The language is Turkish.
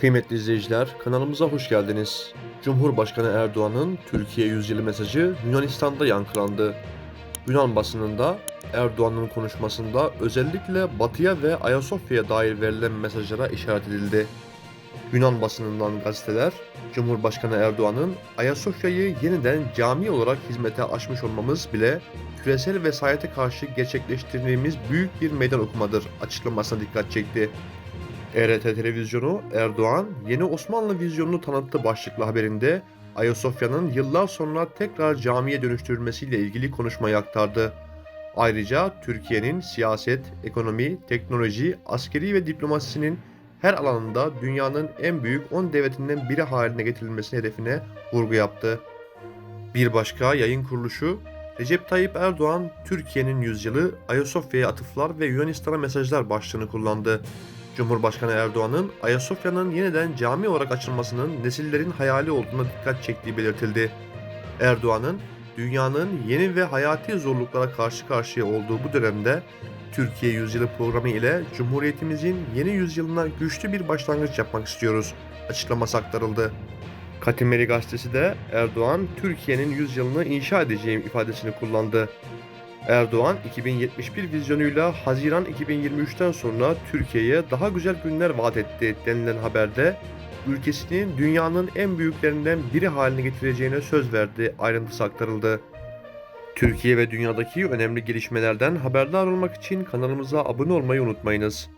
Kıymetli izleyiciler, kanalımıza hoş geldiniz. Cumhurbaşkanı Erdoğan'ın Türkiye yüzyılı mesajı Yunanistan'da yankılandı. Yunan basınında Erdoğan'ın konuşmasında özellikle Batı'ya ve Ayasofya'ya dair verilen mesajlara işaret edildi. Yunan basınından gazeteler, Cumhurbaşkanı Erdoğan'ın Ayasofya'yı yeniden cami olarak hizmete açmış olmamız bile küresel vesayete karşı gerçekleştirdiğimiz büyük bir meydan okumadır açıklamasına dikkat çekti. ERT televizyonu Erdoğan yeni Osmanlı vizyonunu tanıttı başlıklı haberinde Ayasofya'nın yıllar sonra tekrar camiye dönüştürülmesiyle ilgili konuşmayı aktardı. Ayrıca Türkiye'nin siyaset, ekonomi, teknoloji, askeri ve diplomasisinin her alanında dünyanın en büyük 10 devletinden biri haline getirilmesi hedefine vurgu yaptı. Bir başka yayın kuruluşu Recep Tayyip Erdoğan Türkiye'nin yüzyılı Ayasofya'ya atıflar ve Yunanistan'a mesajlar başlığını kullandı. Cumhurbaşkanı Erdoğan'ın Ayasofya'nın yeniden cami olarak açılmasının nesillerin hayali olduğuna dikkat çektiği belirtildi. Erdoğan'ın dünyanın yeni ve hayati zorluklara karşı karşıya olduğu bu dönemde Türkiye Yüzyılı programı ile Cumhuriyetimizin yeni yüzyılına güçlü bir başlangıç yapmak istiyoruz açıklaması aktarıldı. Katimeri gazetesi de Erdoğan Türkiye'nin yüzyılını inşa edeceğim ifadesini kullandı. Erdoğan 2071 vizyonuyla Haziran 2023'ten sonra Türkiye'ye daha güzel günler vaat etti denilen haberde ülkesini dünyanın en büyüklerinden biri haline getireceğine söz verdi ayrıntısı aktarıldı. Türkiye ve dünyadaki önemli gelişmelerden haberdar olmak için kanalımıza abone olmayı unutmayınız.